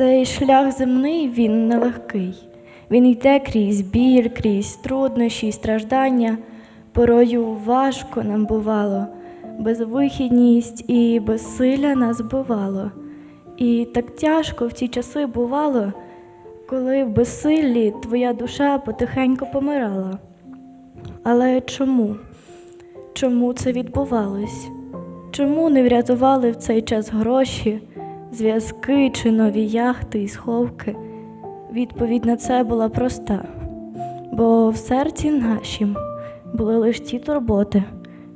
Цей шлях земний він нелегкий. Він йде крізь біль, крізь труднощі й страждання. Порою важко нам бувало, безвихідність і безсилля нас бувало. І так тяжко в ті часи бувало, коли в безсиллі твоя душа потихеньку помирала. Але чому? Чому це відбувалось? Чому не врятували в цей час гроші, зв'язки чи нові яхти і сховки? Відповідь на це була проста, бо в серці нашім були лише ті турботи,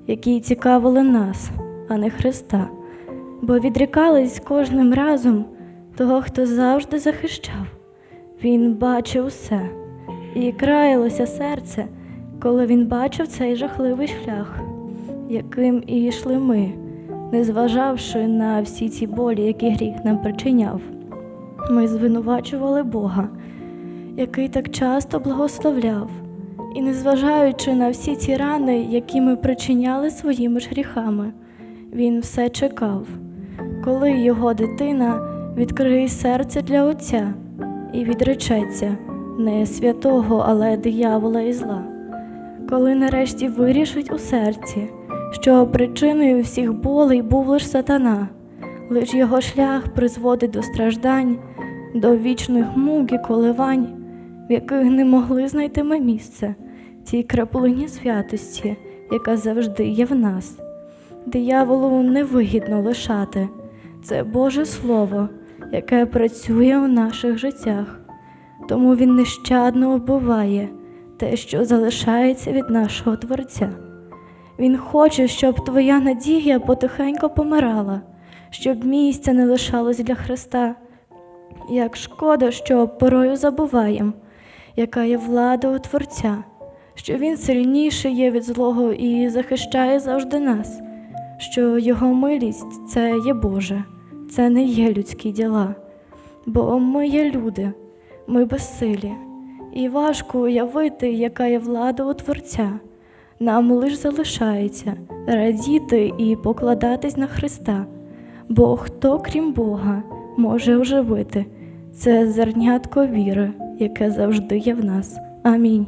які цікавили нас, а не Христа, бо відрікались кожним разом того, хто завжди захищав. Він бачив все, і краялося серце, коли він бачив цей жахливий шлях, яким і йшли ми, незважавши на всі ці болі, які гріх нам причиняв. Ми звинувачували Бога, який так часто благословляв, і незважаючи на всі ці рани, які ми причиняли своїми ж гріхами, він все чекав, коли його дитина відкриє серце для Отця і відречеться не святого, але диявола і зла. Коли нарешті вирішить у серці, що причиною всіх болей був лиш сатана, лиш його шлях призводить до страждань, до вічних мук і коливань, в яких не могли знайти ми місце, цій краплині святості, яка завжди є в нас. Дияволу невигідно лишати це Боже Слово, яке працює у наших життях. Тому він нещадно вбиває те, що залишається від нашого Творця. Він хоче, щоб твоя надія потихеньку помирала, щоб місця не лишалось для Христа. Як шкода, що порою забуваємо, яка є влада у Творця, що Він сильніший є від злого і захищає завжди нас, що Його милість це є Боже, це не є людські діла, бо ми є люди, ми безсилі, і важко уявити, яка є влада у Творця. Нам лиш залишається радіти і покладатись на Христа, бо хто, крім Бога, може оживити це зернятко віри, яке завжди є в нас. Амінь.